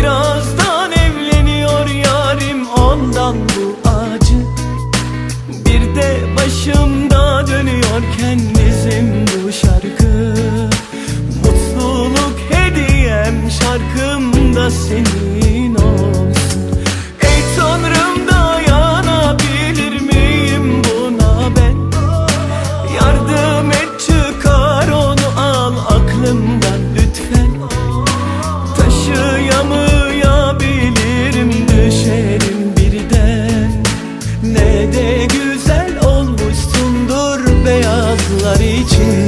Birazdan evleniyor yarim ondan bu acı. Bir de başımda dönüyor kendizim bu şarkı. Mutluluk hediyem şarkımda senin. noite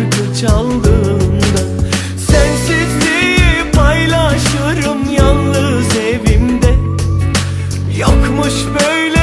tıkır çaldığında Sensizliği paylaşırım yalnız evimde. Yokmuş böyle